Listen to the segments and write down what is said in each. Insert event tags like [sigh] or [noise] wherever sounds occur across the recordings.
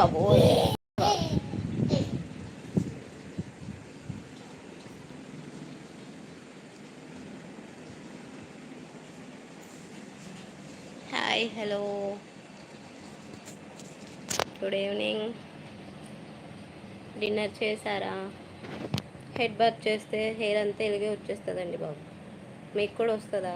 బాబు hi hello. Good evening. Dinner చేశారా? Head bath చేస్తే hair అంతా ఇలాగే వచ్చేస్తుందండి బాబు. మీకు కూడా వస్తుందా?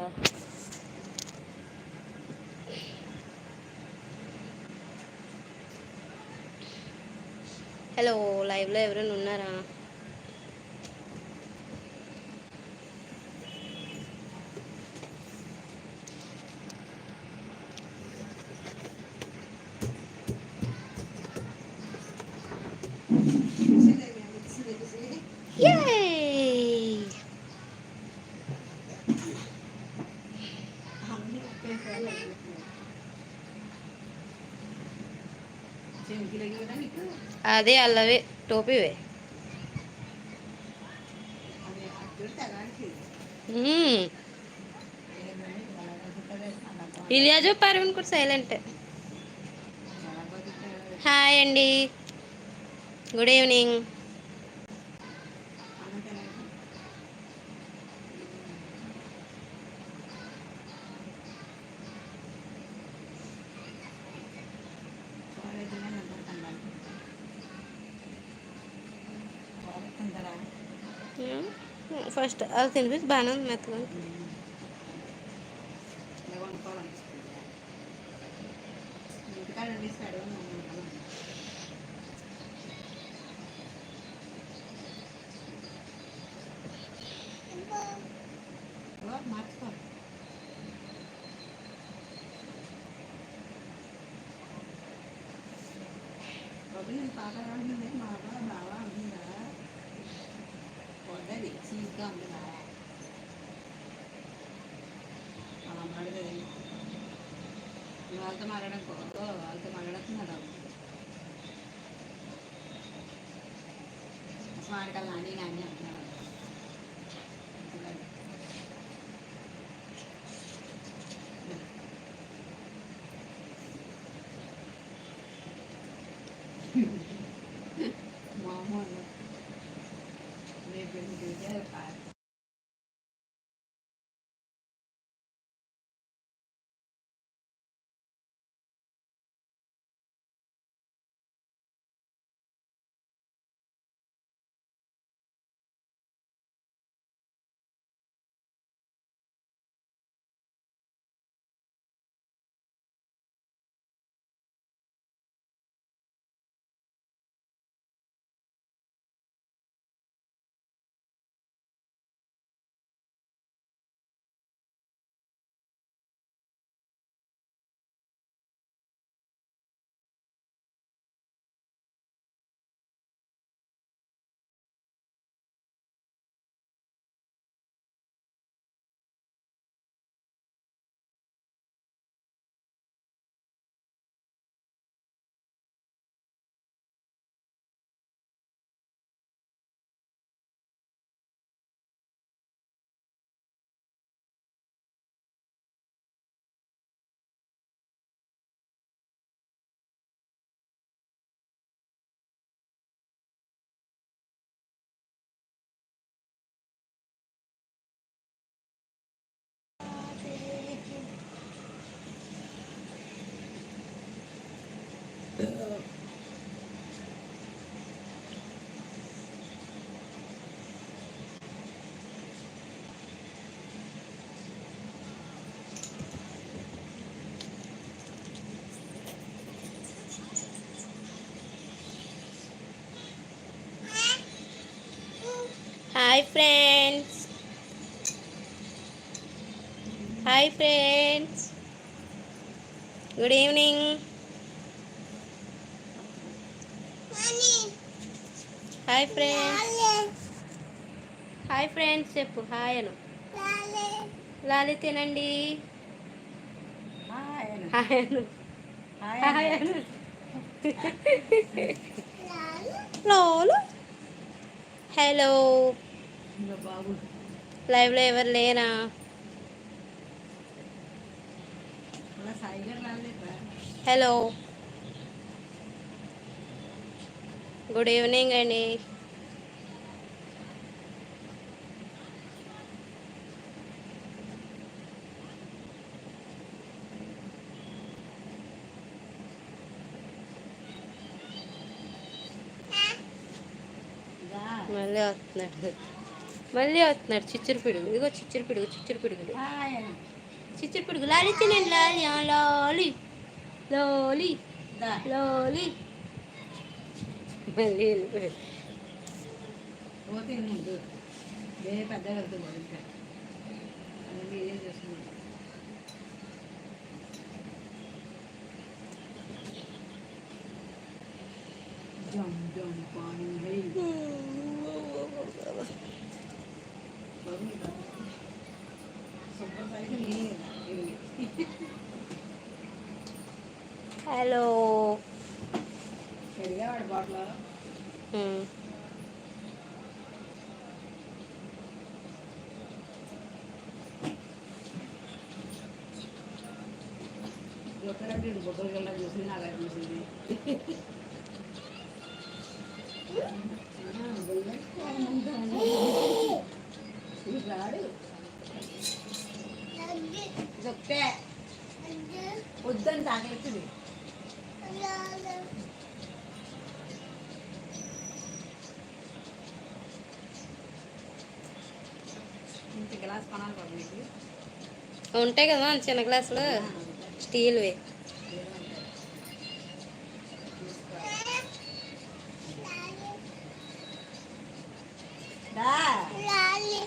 హలో లైవ్లో ఎవరైనా ఉన్నారా? అదే అల్లవే టోపీవే ఇలియాజు పర్వీన్ కూడా సైలెంట్ హాయ్ అండి. గుడ్ ఈవినింగ్ ఫస్ట్ అది తినిపిస్తే బాగానే ఉంది మెత్తగా మార్చుకో స్మారకాలు నాని నాని అంటున్నాడు మామూలు hi friends hi friends good evening hi friends hi friends చెప్పు. హాయ్ అను. లాలి తినండి. హాయ్ అను. హాయ్ అను. లోలు? హలో లైవ్లో ఎవరు లేరా? రాలేదా? హలో గుడ్ ఈవినింగ్ అండి మళ్ళీ వస్తున్నాడు. మళ్ళీ వస్తున్నాడు. చిచ్చురు పిడుగు. ఇదిగో చిచ్చురు పిడుగు చిచ్చురు పిడుగులు. చిచ్చురు పిడుగు. లాలి తినండి లాలి ఆ, లాలి. లోలి. దా. మళ్ళీ వెళ్ళిపోయాడు పెద్ద చెప్తే వద్దని తాగెత్తుంది ఇంత గ్లాస్ కొనాలి కదా మీకు ఉంటాయి కదా చిన్న గ్లాసులు? స్టీల్వి.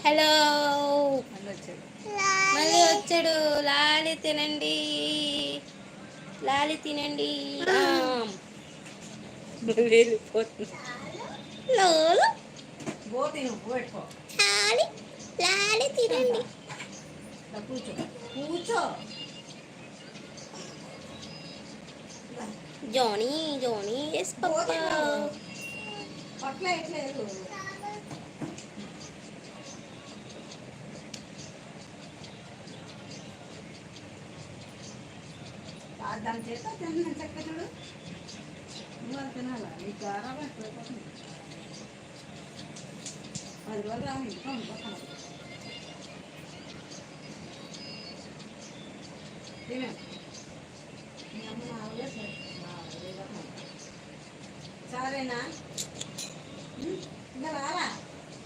హలో. మళ్ళీ వచ్చాడు. లాలి తినండి. లాలి తినండి. వెళ్ళిపోతుంది లోలు. పోతే నువ్వు పెట్టుకో. లాలి తినండి. కూర్చో. జోనీ జోనీ ఎస్ దాని చేత చెక్క చూడు. నువ్వు అది తినాలా? నీకు ఇంట్లో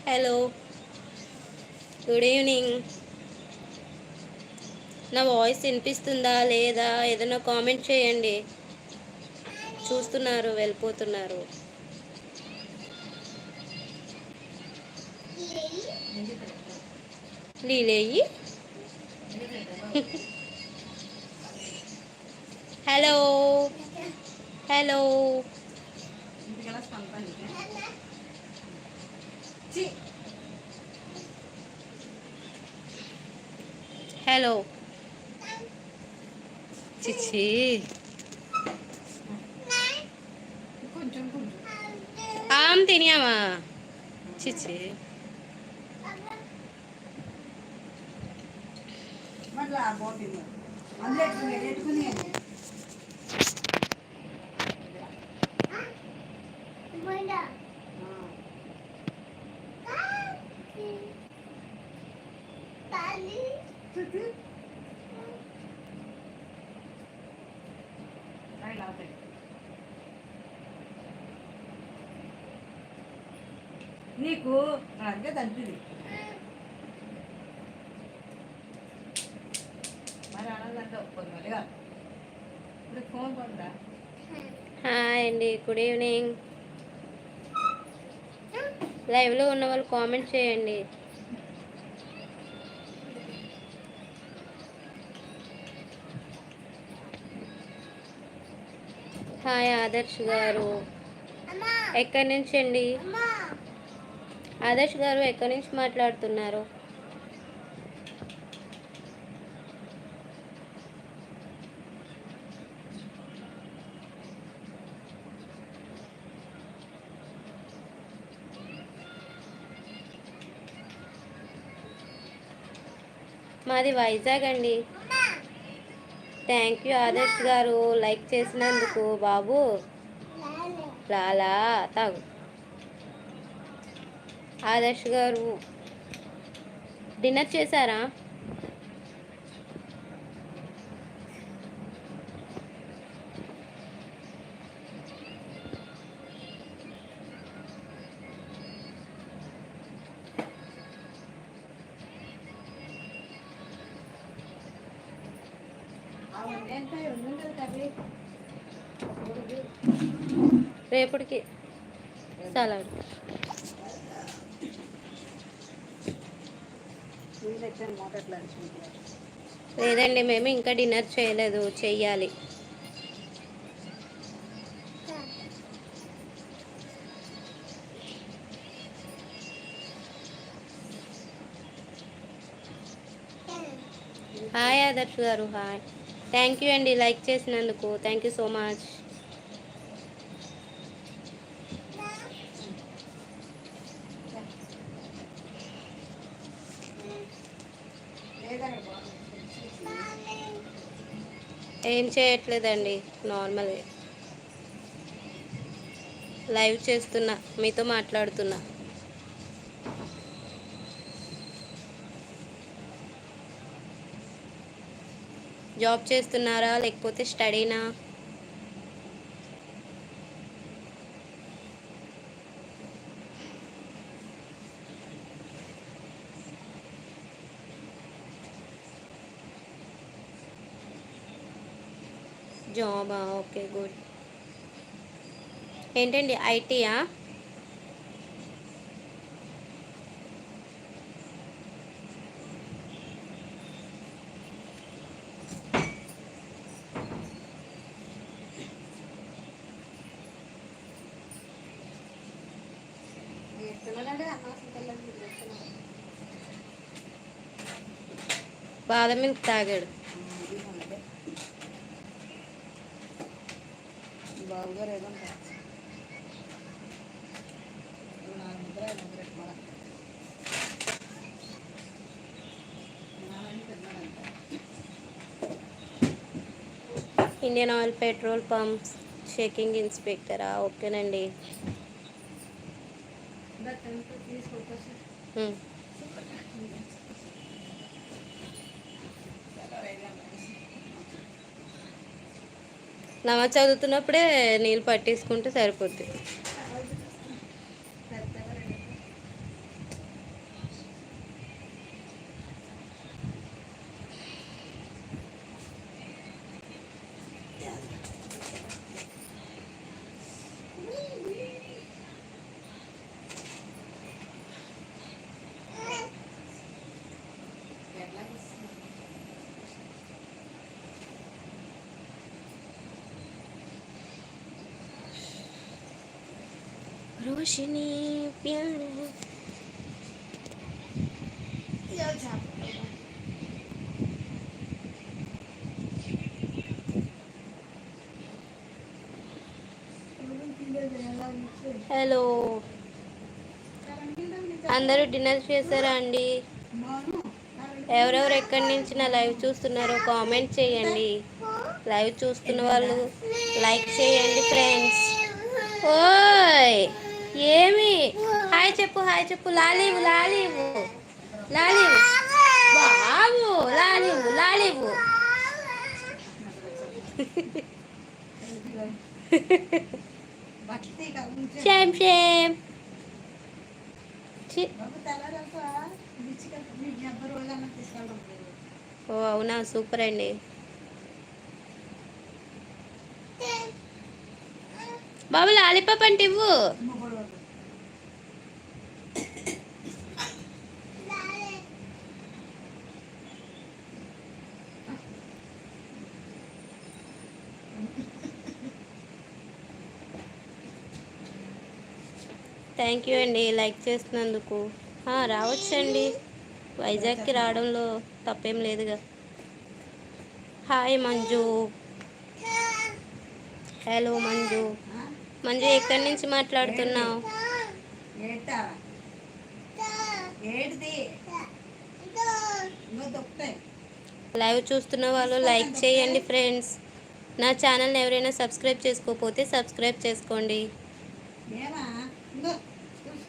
హలో గుడ్ ఈవినింగ్ నా వాయిస్ వినిపిస్తుందా లేదా? ఏదైనా కామెంట్ చేయండి. చూస్తున్నారు వెళ్ళిపోతున్నారు. లీలేయి. [laughs] హలో హలో ఇంటికి వెళ్ళి పంపాను చి హలో చిచ్చి కొంచెం కొంచెం ఆమ్ తినామా చిచ్చి మళ్ళీ ఆ పోతుంది అందులో ఎట్టుకుని నీకు అడిగే తంటుంది మరి అనాలంటే ఒప్పుకోదు ఇప్పుడు ఫోన్ హాయ్ అండి గుడ్ ఈవినింగ్ లైవ్లో ఉన్న వాళ్ళు కామెంట్ చేయండి. హాయ్ ఆదర్శ్ గారు. ఎక్కడి నుంచి అండి? ఆదర్శ్ గారు ఎక్కడి నుంచి మాట్లాడుతున్నారు? మాది వైజాగ్ అండి. థ్యాంక్ యూ ఆదర్శ్ గారు లైక్ చేసినందుకు బాబు. లాలా తాగు. ఆదర్శ్ గారు. డిన్నర్ చేశారా? రేపటికి. సలాడ్. లేదండి మేము ఇంకా డిన్నర్ చేయలేదు చెయ్యాలి. హాయ్ ఆదర్శ్ గారు హాయ్. థ్యాంక్ యూ అండి లైక్ చేసినందుకు. థ్యాంక్ యూ సో మచ్ ఏం చేయట్లేదండి నార్మలే. లైవ్ చేస్తున్నా మీతో మాట్లాడుతున్నా. జాబ్ చేస్తున్నారా లేకపోతే స్టడీనా జాబా ఓకే గుడ్ ఏంటండి ఐటీయా బాదం మిల్క్ తాగాడు. Indian oil petrol pumps checking ఇన్స్పెక్టరా? ఓకేనండి. నమ చదువుతున్నప్పుడే నీళ్ళు పట్టేసుకుంటే సరిపోద్ది. హలో అందరూ డిన్నర్ చేశారా అండి? ఎవరెవరు ఎక్కడి నుంచి నా లైవ్ చూస్తున్నారో కామెంట్ చేయండి. లైవ్ చూస్తున్న వాళ్ళు లైక్ చేయండి ఫ్రెండ్స్. ఓయ్! ఏమి? హాయ్ చెప్పు హాయ్ చెప్పు. లాలీవు లాలీవు. లాలీవు. బాబు లాలీవు లాలీవు. బట్టి ఇక షేమ్ షేమ్ ఓ అవునా? సూపర్ అండి. బాబు లాలీపాప్ అంటే ఇవ్వు అమ్మ గొడవలు. థ్యాంక్ యూ అండి లైక్ చేస్తున్నందుకు ఆ, రావచ్చండి. వైజాగ్కి రావడంలో తప్పేం లేదుగా. హాయ్ మంజు. హలో మంజు? మంజు ఎక్కడి నుంచి మాట్లాడుతున్నావు? లైవ్ చూస్తున్న వాళ్ళు లైక్ చేయండి ఫ్రెండ్స్. నా ఛానల్ని ఎవరైనా సబ్స్క్రైబ్ చేసుకోకపోతే సబ్స్క్రైబ్ చేసుకోండి.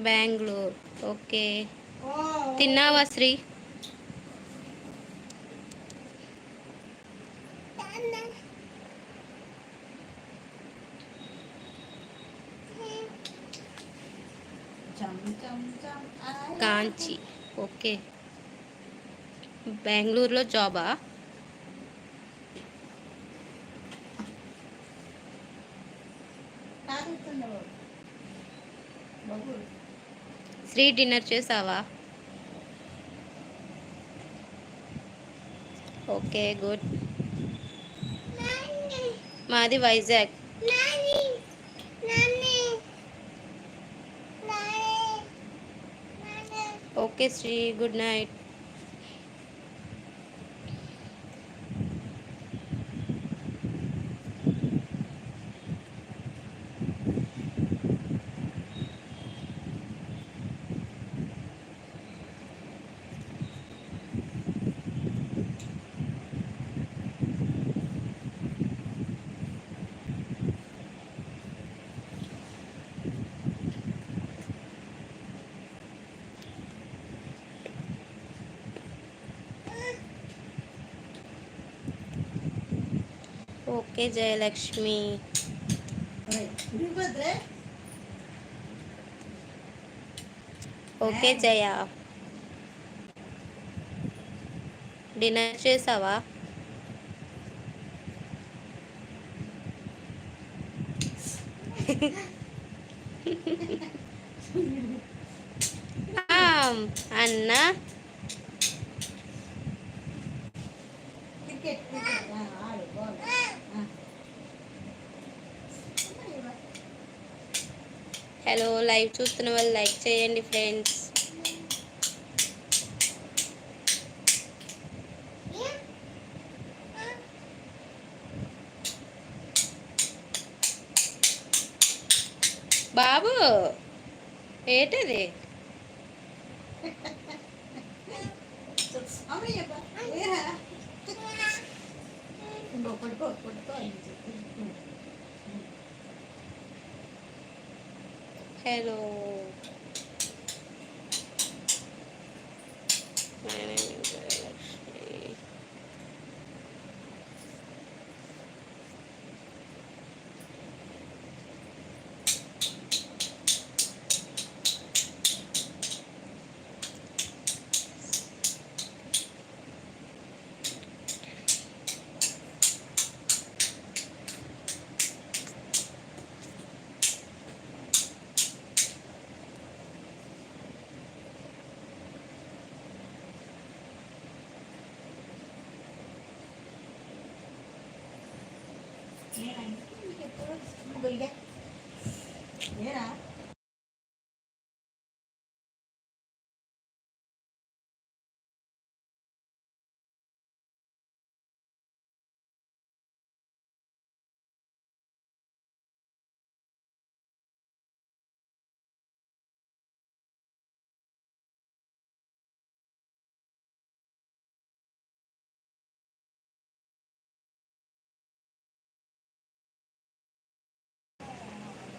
బెంగళూరు ఓకే ఓ తిన్నావా శ్రీ చం చం చం ఆయ్. కాంచి ఓకే బెంగళూరులో జాబా ప్రీ డిన్నర్ చేసావా? Okay good. మాది Vizag. Okay Sri. Good night. Okay Jayalakshmi ఇవ్వద్రే okay Jaya dinner చేసావా హలో లైవ్ చూస్తున్న వాళ్ళు లైక్ చేయండి ఫ్రెండ్స్ బాబు ఏటది? హలో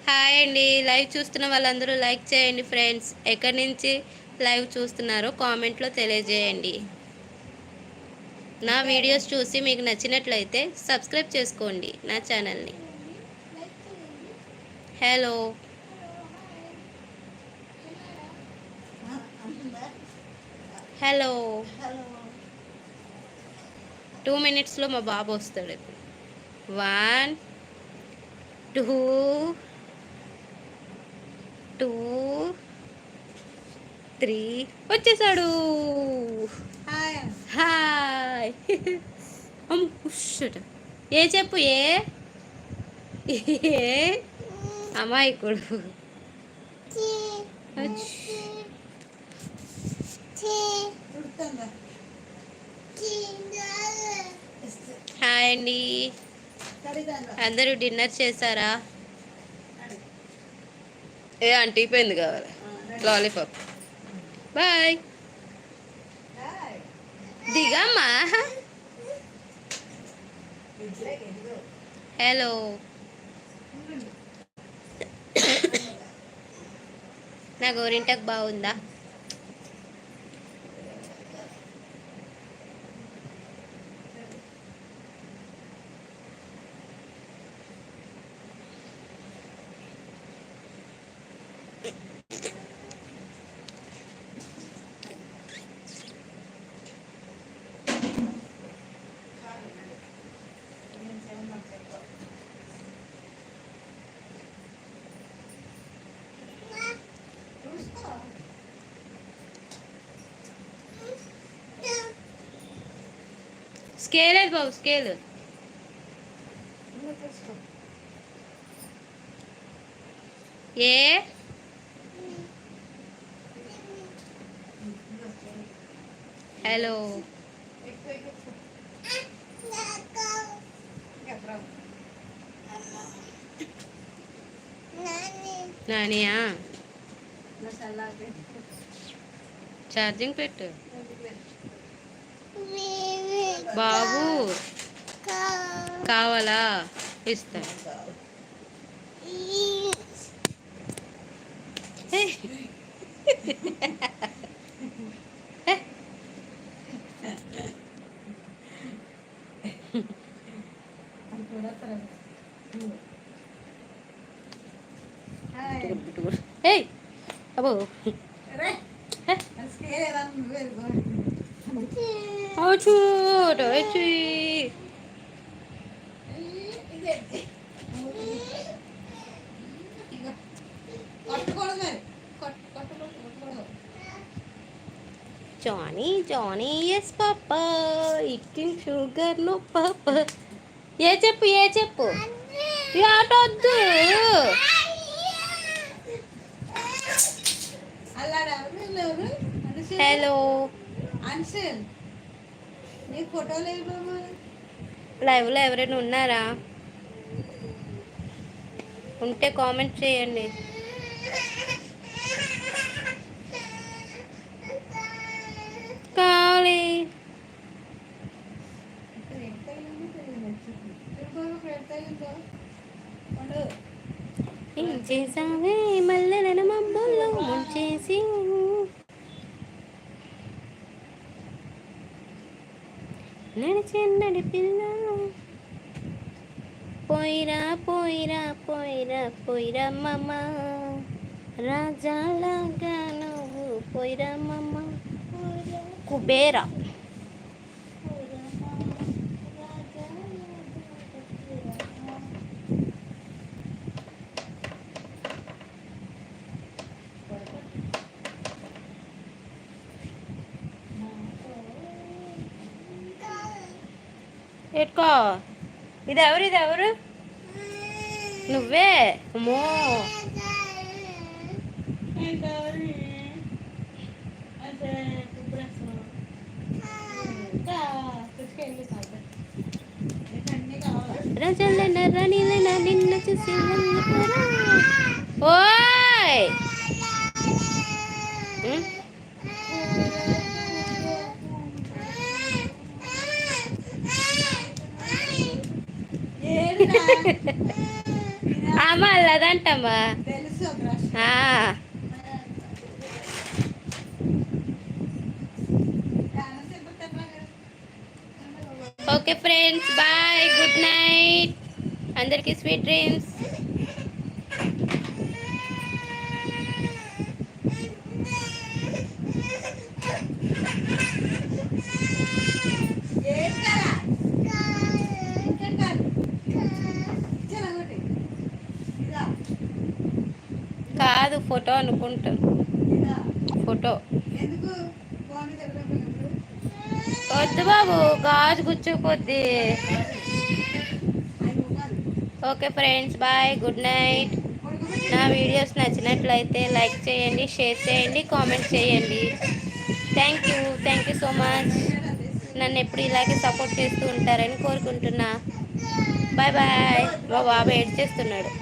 హాయ్ అండి. లైవ్ చూస్తున్న వాళ్ళందరూ లైక్ చేయండి ఫ్రెండ్స్. ఎక్కడి నుంచి లైవ్ చూస్తున్నారో కామెంట్లో తెలియజేయండి. నా వీడియోస్ చూసి మీకు నచ్చినట్లయితే సబ్స్క్రైబ్ చేసుకోండి నా ఛానల్ని. హలో. హలో. హలో టూ మినిట్స్లో మా బాబు వస్తాడు. వన్ టూ టూ త్రీ వచ్చేసాడు. హాయ్ [laughs] ఏ చెప్పు ఏ? ఏ? అమాయకుడు. హాయ్ అండి. అందరూ డిన్నర్ చేశారా? ఏ ఆంటీ పోయింది కావాలి. లాలీపాప్. బాయ్. దిగమ్మా. హలో. నా గోరింటకు బాగుందా? స్కేల్ లేదు బాబు స్కేల్ ఏ హలో నానియా ఛార్జింగ్ పెట్టు బాబు కావాలా ఇస్తా ఏ. ఏ. ఏయ్ అబ్బో వచ్చి Johnny Johnny yes papa ఇట్టింగ్ sugar no పాప ఏ చెప్పు ఏ చెప్పు? వద్దు. హలో అన్సిల్ లైవ్లో ఎవరైనా ఉన్నారా? ఉంటే కామెంట్ చేయండి. కావాలి ఏం చేసావే? మల్లెల మబ్బుల్లో ముంచేసి నడిచెన్నడి పిల్ల పోయిరా పోయిరా పోయిరా పోయిరా మమ్మ రాజాలాగా నువ్వు పోయిరా మమ్మ కుబేరా. ఇది ఎవరు ఇది ఎవరు నువ్వే? అమ్మో. రజలన రనిలన నిన్ను చూసి వెళ్ళిపోరా. ఓయ్ ఉం? అమ్మ అల్లదంటమ్మా తెలుసు బ్రష్ ఆ, okay friends bye good night అందరికీ స్వీట్ డ్రీమ్స్ కాదు ఫోటో అనుకుంటాను ఫోటో. వద్దు బాబు గాజు గుచ్చుకుపోద్ది. Okay friends bye good night. నా వీడియోస్ నచ్చినట్లయితే లైక్ చేయండి షేర్ చేయండి కామెంట్ చేయండి. Thank you thank you so much. నన్ను ఎప్పుడు ఇలాగే సపోర్ట్ చేస్తూ ఉంటారని కోరుకుంటున్నా. Bye bye. మా బాబు ఏడ్ చేస్తున్నాడు